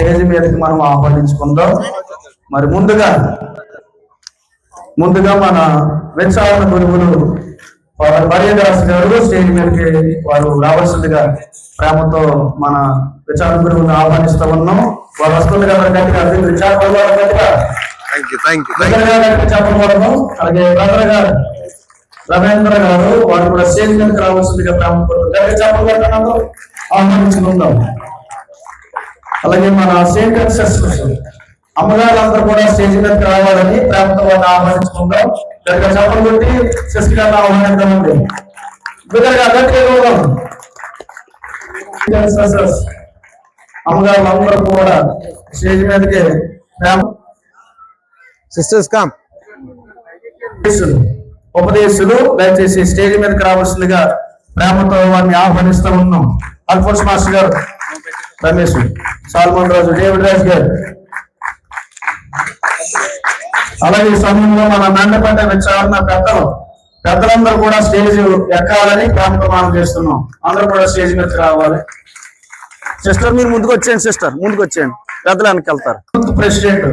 Stage మీదకి మనం ఆహ్వానించుకుందాం. మరి ముందుగా ముందుగా మన వెంచాలన గురువులు వారి మర్యాదాస్ గారు స్టేజ్ మీదకి వారు రావాల్సిందిగా ప్రేమతో మన విచారణ గురువుని ఆహ్వానిస్తూ ఉన్నాం. వారు వస్తుంది కదా గట్టిగా విచారణ గట్టిగా. అలాగే గారు రవీంద్ర గారు వారు కూడా స్టేజ్ మీదకి రావాల్సిందిగా గట్టిగా చెప్పకూడదు ఆహ్వానించుకుందాం. అలాగే మన శేఖర్ సిస్టర్స్ అమ్మగారు అందరూ కూడా స్టేజ్ మీదకి రావాలని ప్రేమతో ఆహ్వానించుకుందాం. గట్టిగా చెప్పలు కొట్టి శశి గారిని. శేఖర్ సిస్టర్స్ అమ్మగారు అందరూ కూడా స్టేజ్ మీదకి ప్రేమ సిస్టర్స్ కమ్ ఉపదేశులు. ఉపదేశులు దయచేసి స్టేజ్ మీదకి రావాల్సిందిగా ప్రేమతో వారిని ఆహ్వానిస్తూ ఉన్నాం. అల్ఫోన్స్ మాస్టర్ గారు. రమేష్ సాల్మన్ రాజు డేవిడ్ రాజ్ గారు. అలాగే ఈ సమయంలో మన నండపంట విచారణ పెద్దలు పెద్దలందరూ కూడా స్టేజ్ ఎక్కాలని మనం చేస్తున్నాం. అందరూ కూడా స్టేజ్ మీదకి రావాలి. సిస్టర్ మీరు ముందుకు వచ్చేయండి సిస్టర్. ముందుకు వచ్చేయండి. పెద్దలు వెళ్తారు. యూత్ ప్రెసిడెంట్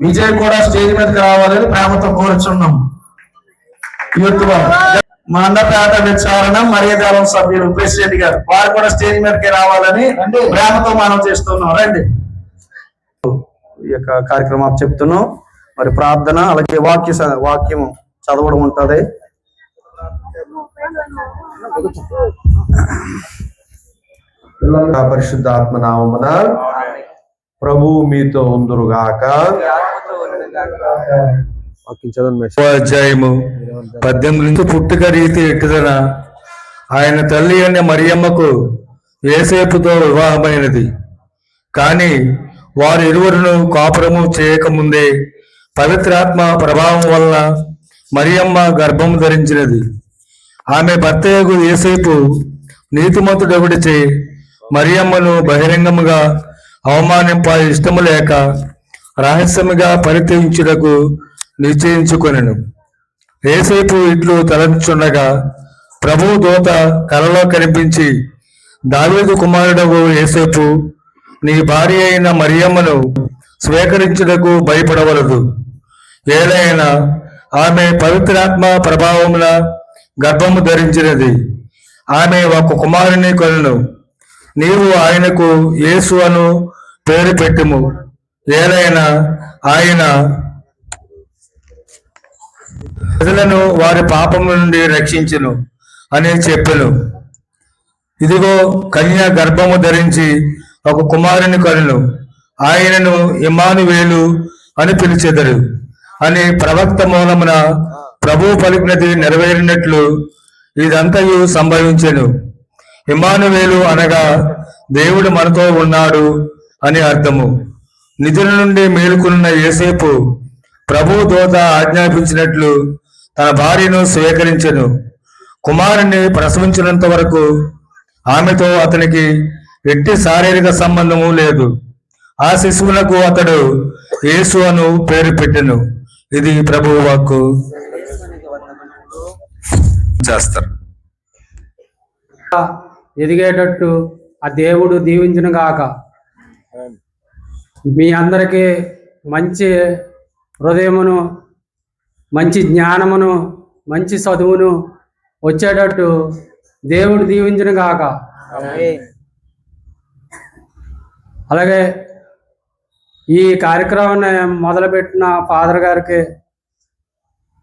విజయ్ కూడా స్టేజ్ మీదకి రావాలని ప్రేమతో కోరుచున్నాం. యూత్. మండపేట విచారణ మర్యాదల సభ్యులు ప్రెసిడెంట్ గారు. వారు కూడా స్టేజ్ మీదకి రావాలని ప్రేమతో మనం చేస్తున్నాం. రండి. ఈ యొక్క కార్యక్రమం చెప్తున్నాం. మరి ప్రార్థన అలాగే వాక్య వాక్యం చదవడం ఉంటది. పరిశుద్ధ ఆత్మ నామమున ప్రభు మీతో ఉందురుగాక. వాక్యం చదవండి అధ్యాయము పద్దెనిమిది నుంచి పుట్టుక రీతి ఎట్టుదన ఆయన తల్లి అనే మరియమ్మకు ఏసేపుతో వివాహమైనది. కానీ వారు ఇరువురును కాపురము చేయకముందే పవిత్రాత్మ ప్రభావం వలన మరియమ్మ గర్భము ధరించినది. ఆమె భర్తయ్యకు ఏసేపు నీతిమంతుడొకటిచే మరియమ్మను బహిరంగముగా అవమానింప ఇష్టము లేక రహస్యముగా పరిత్యజించుటకు నిశ్చయించుకొనెను. ఏసేపు ఇట్లు తలంచుండగా ప్రభు దూత కలలో కనిపించి దావీదు కుమారుడవు ఏసేపు నీ భార్య అయిన మరియమ్మను స్వీకరించుటకు భయపడవలదు. ఏలైనా ఆమె పవిత్రాత్మ ప్రభావమున గర్భము ధరించినది. ఆమె ఒక కుమారుని కొనను. నీవు ఆయనకు యేసు అను పేరు పెట్టుము. ఏలైనా ఆయన ప్రజలను వారి పాపముల నుండి రక్షించును అని చెప్పెను. ఇదిగో కన్య గర్భము ధరించి ఒక కుమారుని కనులు ఆయనను ఇమానువేలు అని పిలిచెదరు. అని ప్రవక్త మూలమున ప్రభు పలికినది నెరవేరినట్లు ఇదంతయు సంభవించెను. ఇమానువేలు అనగా దేవుడు మనతో ఉన్నాడు అని అర్థము. నిధుల నుండి మేలుకున్న ఏసేపు ప్రభు దోత ఆజ్ఞాపించినట్లు తన భార్యను స్వీకరించెను. కుమారుని ప్రసవించినంత వరకు ఆమెతో అతనికి ఎట్టి శారీరక సంబంధము లేదు. ఆ శిశువునకు అతడు యేసు అను పేరు పెట్టెను. ఇది ప్రభువు వాక్కు. చేస్తారు. ఎదిగేటట్టు ఆ దేవుడు దీవించును గాక. మీ అందరికీ మంచి హృదయమును మంచి జ్ఞానమును మంచి చదువును వచ్చేటట్టు దేవుడు దీవించును గాక. అలాగే ఈ కార్యక్రమాన్ని మొదలుపెట్టిన ఫాదర్ గారికి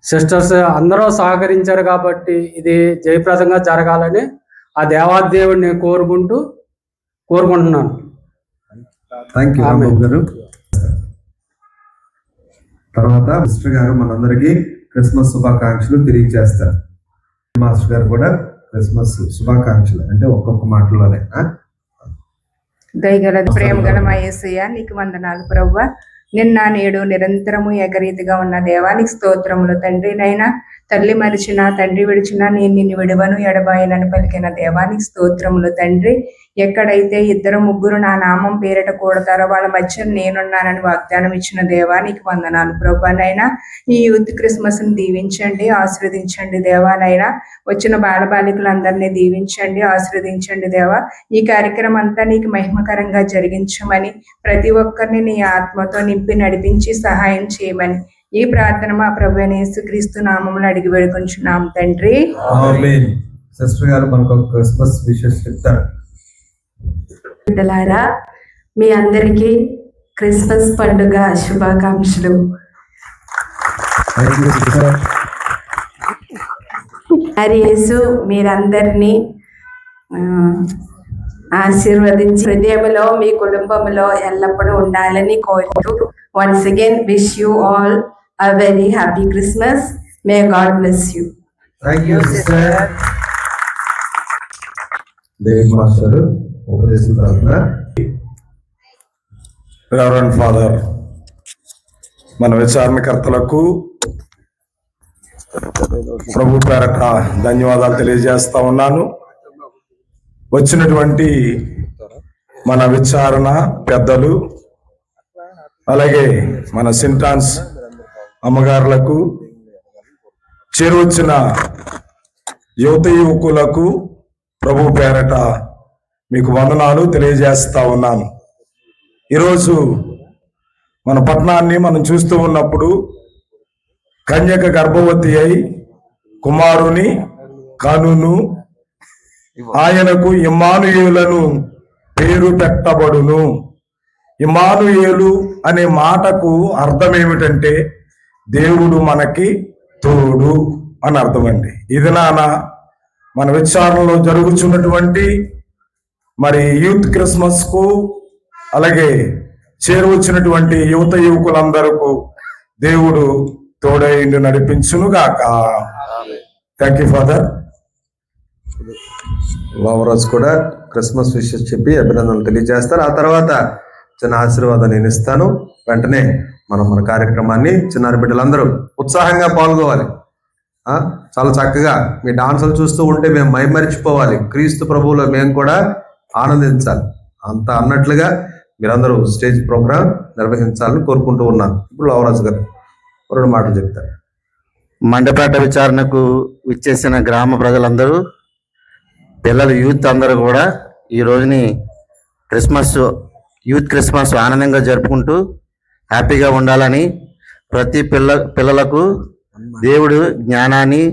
సిస్టర్స్ అందరూ సహకరించారు కాబట్టి ఇది జయప్రదంగా జరగాలని ఆ దేవాదేవుడిని కోరుకుంటూ కోరుకుంటున్నాను. థ్యాంక్ యూ తర్వాత మిస్టర్ గారు మనందరికీ క్రిస్మస్ శుభాకాంక్షలు తెలియజేస్తారు. మాస్టర్ గారు కూడా క్రిస్మస్ శుభాకాంక్షలు అంటే ఒక్కొక్క మాటలోనే? దయగల ప్రేమ గల మా యేసయ్య నీకు వందనాలు ప్రవ్వ. నిన్న నేడు నిరంతరము ఏకరీతిగా ఉన్న దేవానికి స్తోత్రములు తండ్రి నైనా తల్లి మరిచిన తండ్రి విడిచిన నేను నిన్ను విడవను ఎడబాయనని పలికిన దేవానికి స్తోత్రములు. తండ్రి ఎక్కడైతే ఇద్దరు ముగ్గురు నా నామం పేరిట కూడతారో వాళ్ళ మధ్య నేనున్నానని వాగ్దానం ఇచ్చిన దేవానికి వందనాలు. ప్రభానైనా ఈ యూత్ క్రిస్మస్ని దీవించండి ఆశీర్వదించండి దేవానైనా వచ్చిన బాలబాలికలందరినీ దీవించండి ఆశీర్వదించండి దేవా. ఈ కార్యక్రమం అంతా నీకు మహిమకరంగా జరిగించమని ప్రతి ఒక్కరిని నీ ఆత్మతో నింపి నడిపించి సహాయం చేయమని ఈ ప్రార్థన మా ప్రభు యేసుక్రీస్తు నామములు అడిగి వేడుకొంచున్నాం తండ్రి. ఆమేన్. సిస్టర్ గారు మనకు ఒక క్రిస్మస్ విషెస్ చెప్తారు. బిడ్డలారా మీ అందరికీ క్రిస్మస్ పండుగ శుభాకాంక్షలు. థ్యాంక్ యూ సిస్టర్ మరి యేసు మీరందరినీ ఆశీర్వదించి హృదయంలో మీ కుటుంబంలో ఎల్లప్పుడూ ఉండాలని కోరుతూ once again wish you all a very happy Christmas may God bless you thank you sister David master ఉపదేశం తరఫున రెవరెండ్ ఫాదర్ మన విచారణకర్తలకు ప్రభు పేరట ధన్యవాదాలు తెలియజేస్తా ఉన్నాను. వచ్చినటువంటి మన విచారణ పెద్దలు అలాగే మన సింటాన్స్ అమ్మగారులకు చేరువచ్చిన యువత యువకులకు ప్రభు పేరట మీకు వందనాలు తెలియజేస్తా ఉన్నాను. ఈరోజు మన పట్టణాన్ని మనం చూస్తూ ఉన్నప్పుడు కన్యక గర్భవతి అయి కుమారుని కనును ఆయనకు ఇమానుయేలను పేరు పెట్టబడును. ఇమానుయేలు అనే మాటకు అర్థం ఏమిటంటే దేవుడు మనకి తోడు అని అర్థమండి ఇది నాన్న మన విచారణలో జరుగుతున్నటువంటి మరి యూత్ క్రిస్మస్కు అలాగే చేరువచ్చినటువంటి యువత యువకులందరకు దేవుడు తోడైండు నడిపించును గాక థ్యాంక్ యూ ఫాదర్ వామరాజు కూడా క్రిస్మస్ విషెస్ చెప్పి అభినందనలు తెలియజేస్తారు. ఆ తర్వాత చిన్న ఆశీర్వాదం నేను ఇస్తాను. వెంటనే మనం మన కార్యక్రమాన్ని చిన్నారి బిడ్డలందరూ ఉత్సాహంగా పాల్గొవాలి. చాలా చక్కగా మీ డాన్సులు చూస్తూ ఉంటే మేము మైమరిచిపోవాలి. క్రీస్తు ప్రభువులో మేము కూడా ఆనందించాలి. అంత అన్నట్లుగా మీరందరూ స్టేజ్ ప్రోగ్రామ్ నిర్వహించాలని కోరుకుంటూ ఉన్నాను. ఇప్పుడు లవరాజు గారు రెండు మాటలు చెప్తారు. మండపేట విచారణకు విచ్చేసిన గ్రామ ప్రజలందరూ పిల్లలు యూత్ అందరూ కూడా ఈ రోజుని క్రిస్మస్ యూత్ క్రిస్మస్ ఆనందంగా జరుపుకుంటూ హ్యాపీగా ఉండాలని ప్రతి పిల్ల పిల్లలకు దేవుడు జ్ఞానాన్ని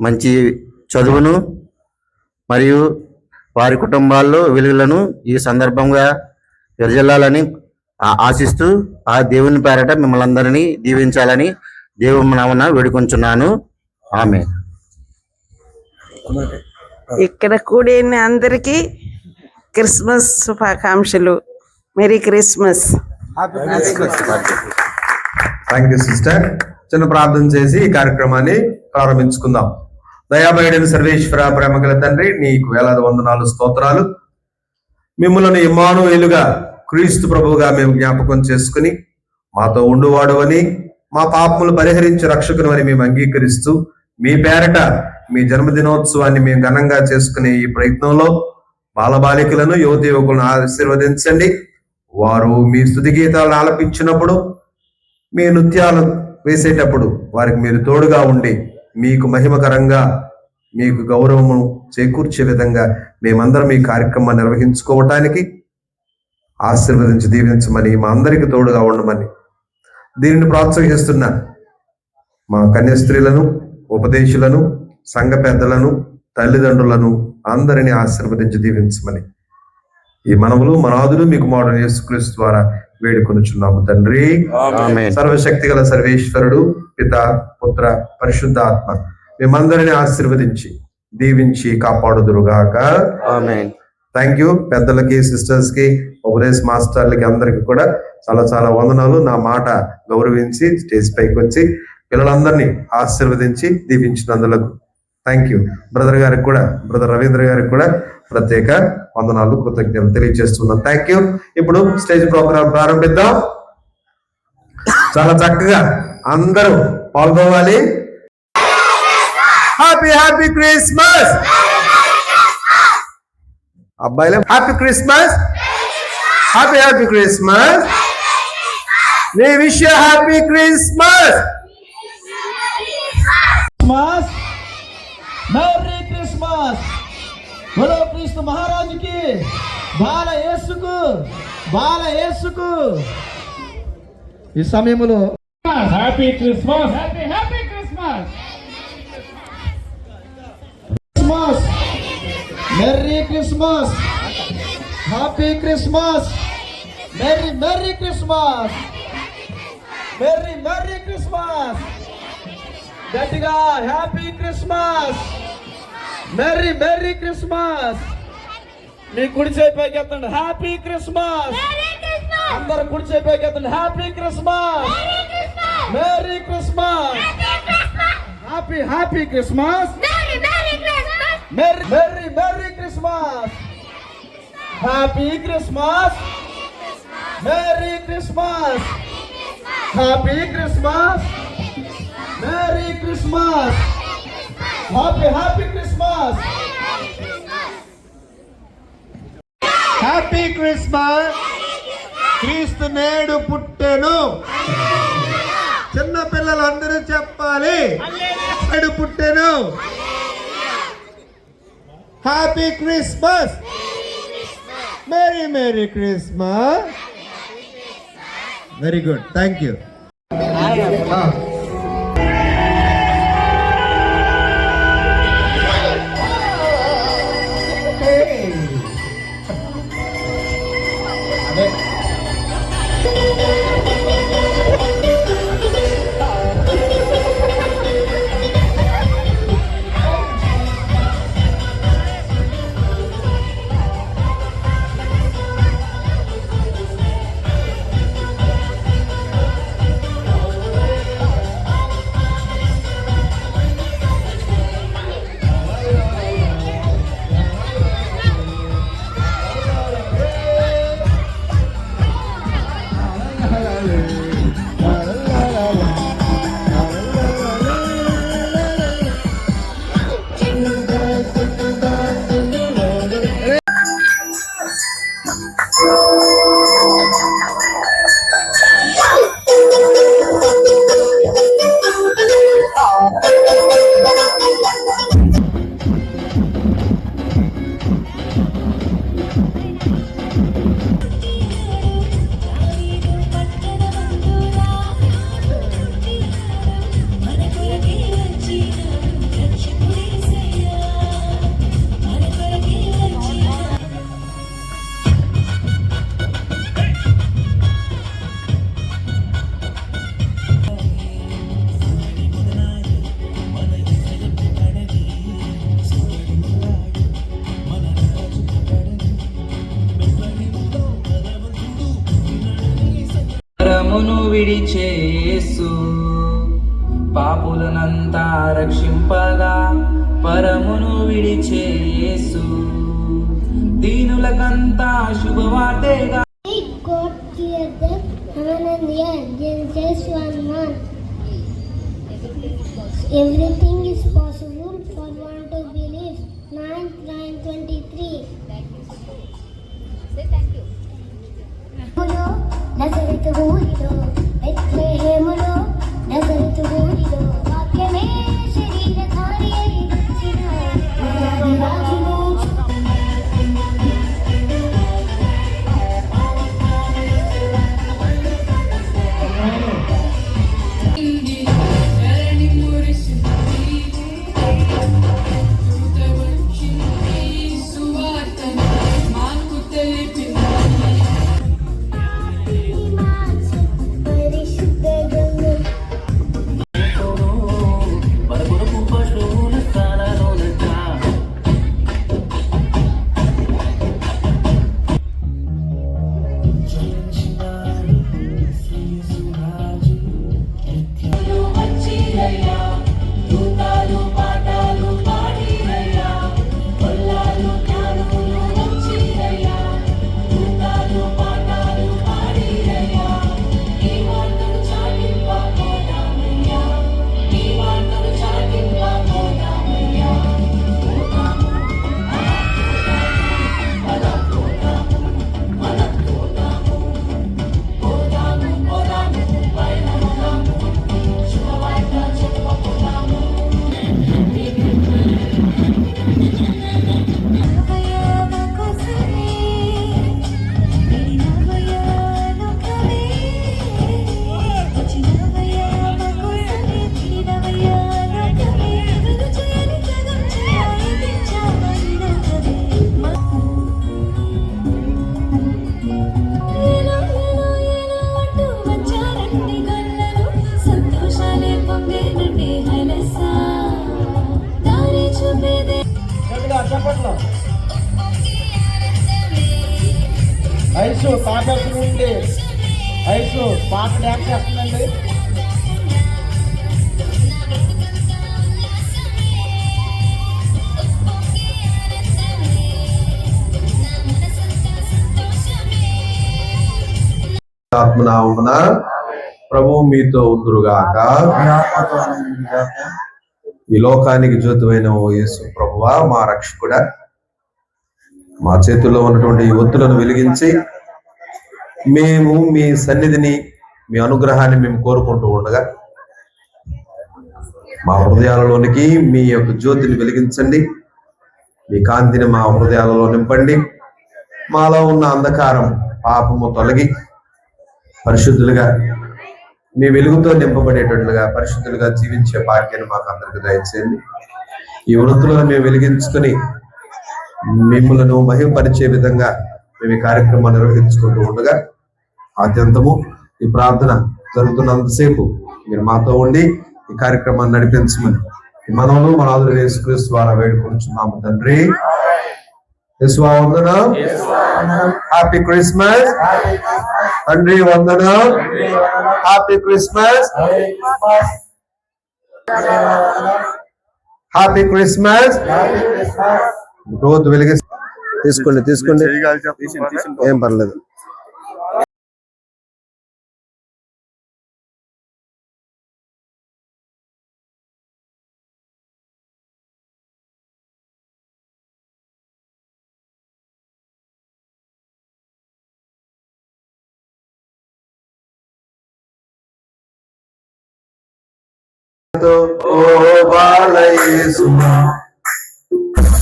మంచి చదువును మరియు వారి కుటుంబాల్లో వెలుగులను ఈ సందర్భంగా విరజల్లాలని ఆశిస్తూ ఆ దేవుని పేరట మిమ్మల్ని అందరినీ దీవించాలని దేవుని నామన వేడుకొంచున్నాను. ఆమె. ఇక్కడ కూడిన అందరికీ క్రిస్మస్ శుభాకాంక్షలు. Merry Christmas. Thank you sister చిన్న ప్రార్థన చేసి ఈ కార్యక్రమాన్ని ప్రారంభించుకుందాం. దయామయుడైన సర్వేశ్వర ప్రేమగల తండ్రి నీకు వేలాది వందనాలు స్తోత్రాలు. మిమ్మల్ని ఇమానువేలుగా క్రీస్తు ప్రభువుగా మేము జ్ఞాపకం చేసుకుని మాతో ఉండువాడు అని మా పాపములు పరిహరించి రక్షకుని అని మేము అంగీకరిస్తూ మీ పేరట మీ జన్మదినోత్సవాన్ని మేము ఘనంగా చేసుకునే ఈ ప్రయత్నంలో బాలబాలికలను యువతి యువకులను ఆశీర్వదించండి. వారు మీ స్థుతి గీతాలను ఆలపించినప్పుడు మీ నృత్యాలు వేసేటప్పుడు వారికి మీరు తోడుగా ఉండి మీకు మహిమకరంగా మీకు గౌరవము చేకూర్చే విధంగా మేమందరం ఈ కార్యక్రమాన్ని నిర్వహించుకోవటానికి ఆశీర్వదించి దీవించమని మా అందరికి తోడుగా ఉండమని దీనిని ప్రోత్సహిస్తున్న మా కన్య స్త్రీలను ఉపదేశులను సంఘ పెద్దలను తల్లిదండ్రులను అందరినీ ఆశీర్వదించి దీవించమని ఈ మనములు మనాదులు మీకు మోడల్ యేసుక్రీస్తు ద్వారా వేడుకొనుచున్నాము తండ్రి. ఆమేన్. సర్వశక్తి గల సర్వేశ్వరుడు పిత పుత్ర పరిశుద్ధ ఆత్మ మేమందరిని ఆశీర్వదించి దీవించి కాపాడుదురుగాక. ఆమేన్. థ్యాంక్ యూ పెద్దలకి సిస్టర్స్కి ఉపదేశ్ మాస్టర్లకి అందరికి కూడా చాలా చాలా వందనాలు. నా మాట గౌరవించి స్టేజ్ పైకి వచ్చి పిల్లలందరినీ ఆశీర్వదించి దీవించినందులకు. థ్యాంక్ యూ బ్రదర్ గారికి కూడా బ్రదర్ రవీంద్ర గారికి కూడా ప్రత్యేక వందనాలు కృతజ్ఞతలు తెలియజేస్తున్నాం థ్యాంక్ యూ ఇప్పుడు స్టేజ్ ప్రోగ్రాం ప్రారంభిద్దాం. చాలా చక్కగా అందరూ పాల్గొవాలి హ్యాపీ హ్యాపీ క్రిస్మస్ అబ్బాయిలే happy Christmas happy happy Christmas we wish you happy Christmas Christmas merry Christmas బలో క్రీస్తు మహారాజుకి బాల యేసుకు బాల యేసుకు ఈ సమయంలో happy Christmas happy happy Christmas Christmas merry Christmas happy Christmas merry merry Christmas merry merry Christmas గట్టిగా happy Christmas merry merry Christmas మీ కుడి చేయి పైకి ఎత్తండి. హ్యాపీ క్రిస్మస్ అందరు కుడి చేయి పైకి ఎత్తండి. Happy Christmas merry Christmas happy happy Christmas merry merry merry Christmas happy Christmas merry Christmas happy Christmas merry Christmas happy happy Christmas happy Christmas క్రీస్తు నేడు పుట్టెను. చిన్న పిల్లలందరూ చెప్పాలి. నేడు పుట్టెను. Happy Christmas merry merry Christmas very good thank you విడిచేసు పాపులనంతా రక్షింపగా పరమును విడిచేసు దీనులకంతా శుభవార్తేగా God fear them, heaven and the earth, Genesis 1 1. Everything is possible for one to believe. 9 9 23. హేములో నజరతు ఊరిలో బెత్లెహేములో Nothing to win. ఆత్మనామమున ప్రభు మీతో ఉందరుగాక ఈ లోకానికి జ్యోతివైన ఓ యేసు ప్రభువా మా రక్షకుడ మా చేతుల్లో ఉన్నటువంటి ఈ ఒత్తులను వెలిగించి మేము మీ సన్నిధిని మీ అనుగ్రహాన్ని మేము కోరుకుంటూ ఉండగా మా హృదయాలలోనికి మీ యొక్క జ్యోతిని వెలిగించండి. మీ కాంతిని మా హృదయాలలో నింపండి. మాలో ఉన్న అంధకారం పాపము తొలగి పరిశుద్ధులుగా మీ వెలుగుతో నింపబడేటట్లుగా పరిశుద్ధులుగా జీవించే భాగ్యాన్ని మాకు అందరికి దయచేయండి. ఈ వృత్తులను మేము వెలిగించుకొని మిమ్మలను మహిమపరిచే విధంగా మేము ఈ కార్యక్రమాన్ని నిర్వహించుకుంటూ ఉండగా ఆద్యంతము ఈ ప్రార్థన జరుగుతున్నంతసేపు మీరు మాతో ఉండి ఈ కార్యక్రమాన్ని నడిపించమని మనము మనమును మన ఆదురు వేసుక్రీస్తు ద్వారా వేడుకుంటున్నాము తండ్రి. యేసువా వందనం. Happy Christmas. తండ్రి వందనం. Happy Christmas. Happy Christmas. రోజు వెలిగి తీసుకోండి తీసుకోండి. ఏం పర్లేదు. ఓ బాలయేసుమా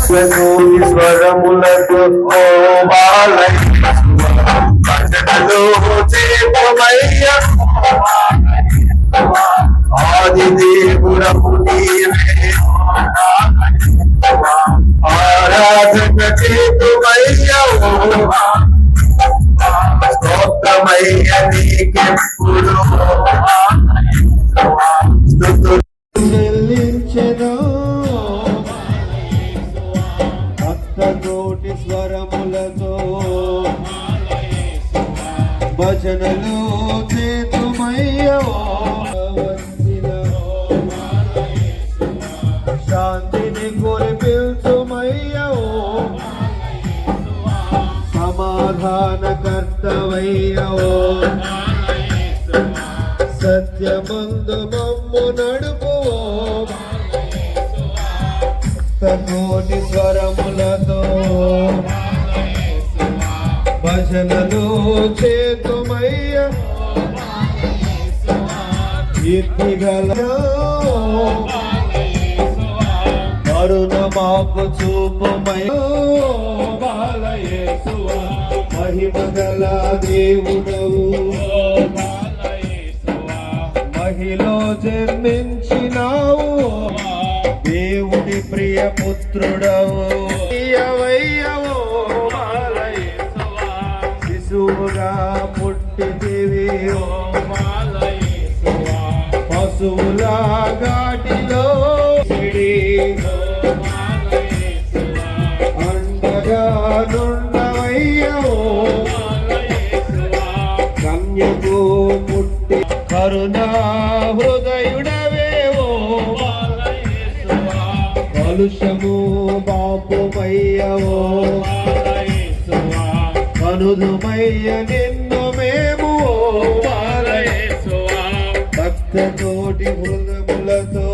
స్వరములతో స్వరములతో ఓ బాలయేసుమా భజనలో చేపమయ్య ఆది దేవుడము నీవే ఆరాధన చేతుమయ్య ఓ స్తోత్రమయ్య నీకెప్పుడు స్తుతులు చెల్లించెను. భక్తకోటి స్వరములతో భజనలు చేతుమయ్యవో శాంతిని కురిపిల్చుమయ్యవో సమాధాన కర్తవయ్యవో సత్యమందు తోటి స్వరములతో భజనలు చేతుమయ్య. కీర్తిగల కరుణ మాకు చూపుమయ్య. మహిమ గల దేవుడవు. మహిలో జన్మించినావు. దేవుడి ప్రియ పుత్రుడవు శిశువుగా పుట్టిదివి పశువుల సిడి అండగా నుండవయ్యవో కన్యకు పుట్టి కరుణా హృదయుడవేవో కలుషము బాపుమయ్యవో మనుదుమయ్య నిన్ను మేము భక్తతోటి హృదములతో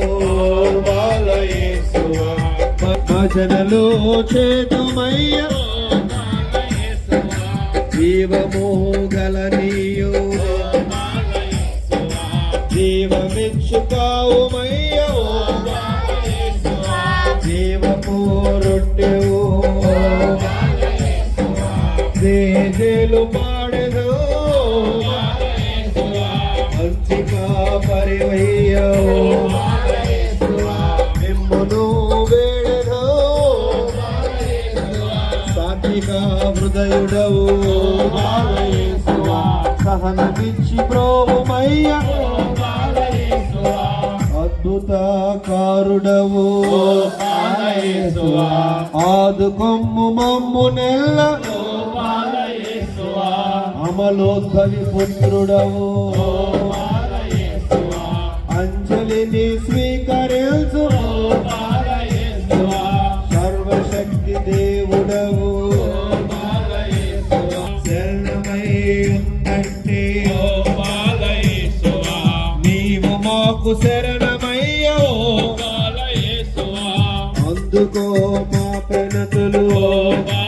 భజనలు చేతుమయ్య జీవము గల నీయు జీవమిచ్చుకావుమయ్యో. జీవము రొట్టెవు దేజేలు పాడెదో. మంచిగా పరివయ్యో మిమ్మును వేడెదో. సాత్విక హృదయుడవు. సహనమిచ్చి ప్రోమయ్య అద్భుత కారుడవు ఆదుకొమ్ము మమ్ము నెల్ల. అమలోద్భవి పుత్రుడవు. అంజలిని స్వీకరించు. సర్వశక్తి దేవుడవు. శరణమై ఉందంటే నీవు మాకు శరణమయ్యో అందుకో మా పెనతులు. తొందరిని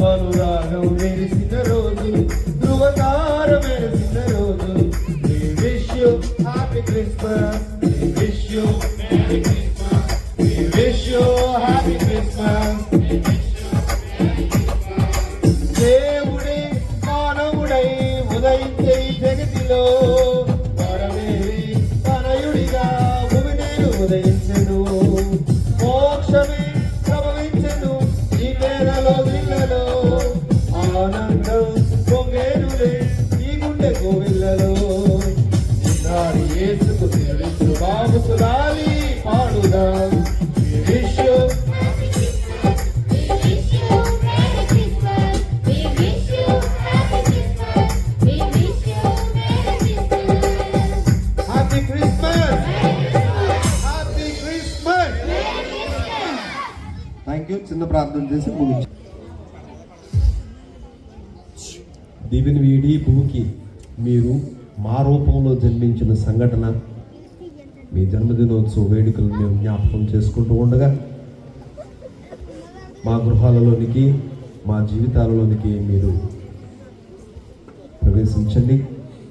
రోజు మెరిసిన రోజు ధృవతార మెరిసిన రోజు. Christmas happy Christmas thank you చిన్న ప్రార్థన చేసి ముగించు. దీవెని వీడి భూకి మీరు మా రూపంలో జన్మించిన సంఘటన మీ జన్మదినోత్సవ వేడుకలు మేము జ్ఞాపకం చేసుకుంటూ ఉండగా మా గృహాలలోనికి మా జీవితాలలోనికి మీరు ప్రవేశించండి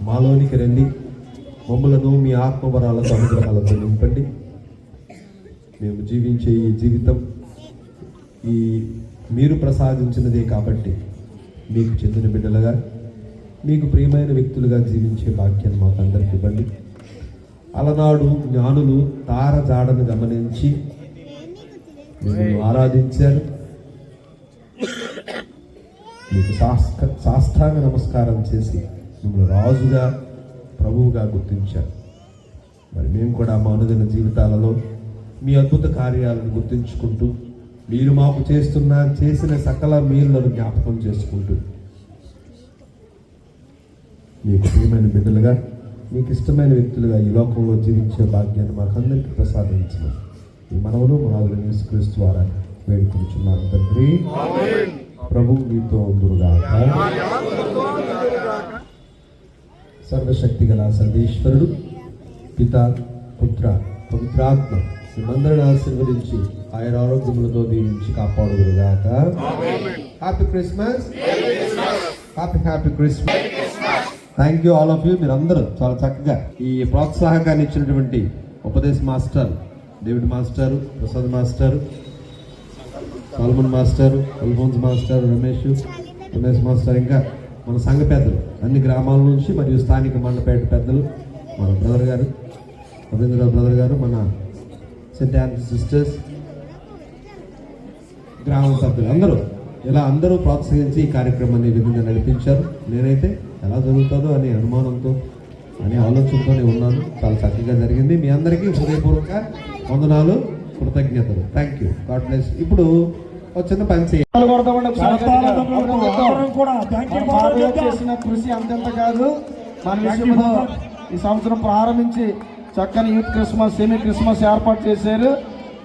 మాలోనికి రండి. మమ్మలను మీ ఆత్మవరాలతో అనుగ్రహాలతో నింపండి. మేము జీవించే ఈ జీవితం ఈ మీరు ప్రసాదించినదే కాబట్టి మీకు చెందిన బిడ్డలుగా మీకు ప్రియమైన వ్యక్తులుగా జీవించే భాగ్యాన్ని మాకు అందరికి ఇవ్వండి. అలనాడు జ్ఞానులు తార జాడను గమనించి మిమ్మల్ని ఆరాధించారు. మీకు శాస్త్ర సాష్టాంగ నమస్కారం చేసి మిమ్మల్ని రాజుగా ప్రభువుగా గుర్తించారు. మరి మేము కూడా మా అనుదిన జీవితాలలో మీ అద్భుత కార్యాలను గుర్తించుకుంటూ మీరు మాకు చేస్తున్న చేసిన సకల మేలులను జ్ఞాపకం చేసుకుంటూ మీకు ప్రియమైన బిడ్డలుగా మీకు ఇష్టమైన వ్యక్తులుగా ఈ లోకంలో జీవించే భాగ్యాన్ని మాకందరికీ ప్రసాదించిన ఈ మనవులు మనవులు యేసుక్రీస్తు ద్వారా వేడుకుంటున్నాను తండ్రి ప్రభు మీతో ఉందురుగా సర్వశక్తి గల సర్వేశ్వరుడు పిత పుత్ర పవిత్రాత్మ మిమ్మందరిని ఆశీర్వదించి ఆయన ఆరోగ్యములతో దీవించి కాపాడుదురుగాక. Happy Christmas happy happy Christmas thank you all of you మీరందరూ చాలా చక్కగా ఈ ప్రోత్సాహకాన్ని ఇచ్చినటువంటి Upadesh master David master Prasad master Solomon master Alphonse master Ramesh Ramesh master ఇంకా మన సంఘ పెద్దలు అన్ని గ్రామాల నుంచి మరియు స్థానిక మండపేట పెద్దలు మన బ్రదర్ గారు రవీంద్ర బ్రదర్ గారు మన సెంట్ సిస్టర్స్ గ్రామ సభ్యులు అందరూ. ఇలా అందరూ ప్రోత్సహించి ఈ కార్యక్రమాన్ని ఈ విధంగా నడిపించారు. నేనైతే ఎలా జరుగుతుందో అనే అనుమానంతో అనే ఆలోచనతోనే ఉన్నాను. చాలా చక్కగా జరిగింది. మీ అందరికీ హృదయపూర్వక వందనాలు కృతజ్ఞతలు. థ్యాంక్ యూ గాడ్ బ్లెస్ ఇప్పుడు ఒక చిన్న పని చేయాలి చేసిన కృషి అంతెంత కాదు. మన విషయంలో ఈ సంవత్సరం ప్రారంభించి చక్కని యూత్ క్రిస్మస్ సెమీ క్రిస్మస్ ఏర్పాటు చేశారు.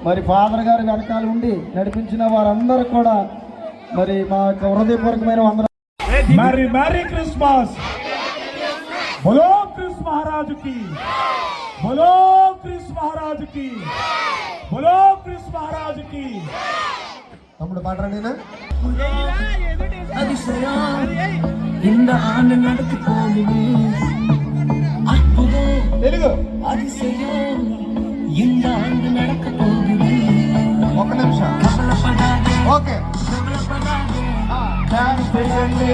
మరి ఫాదర్ గారు వెనకాల ఉండి నడిపించిన వారందరూ కూడా మరి మా యొక్క హృదయపూర్వకమైన క్రిస్మస్ తమ్ముడు పాట அதிசயம் இந்த ஆண்டு நடக்க போகுது அற்புதம் తెలుగు அதிசயம் இந்த ஆண்டு நடக்க போகுது ఒక నిమిషం கவலைப்படாதே ఓకే கவலைப்படாதே డాన్స్ చేయండి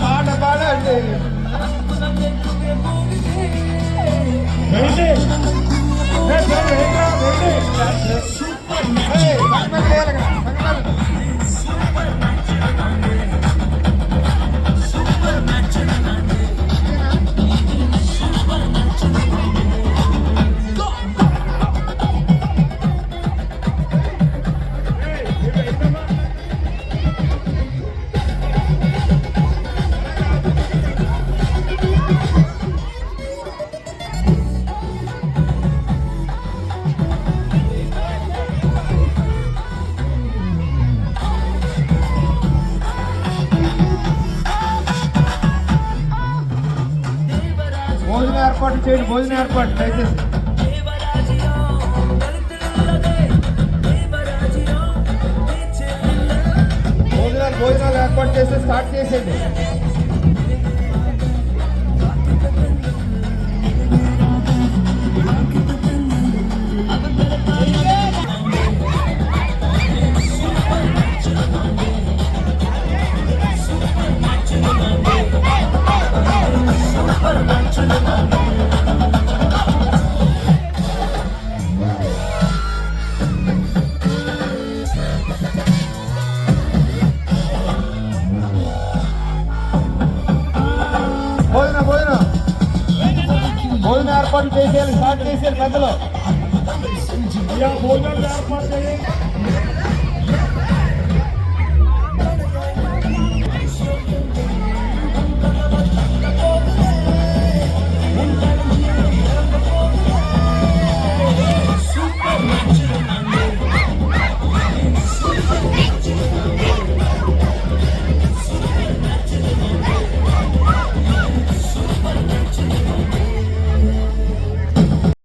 పాట పాడండి அற்புதம் நடக்கவே போகுது వెయిట్ ఏయ్, సంగతి లేదు ఇక్కడ, సంగతి I'm hungry. वाटतंय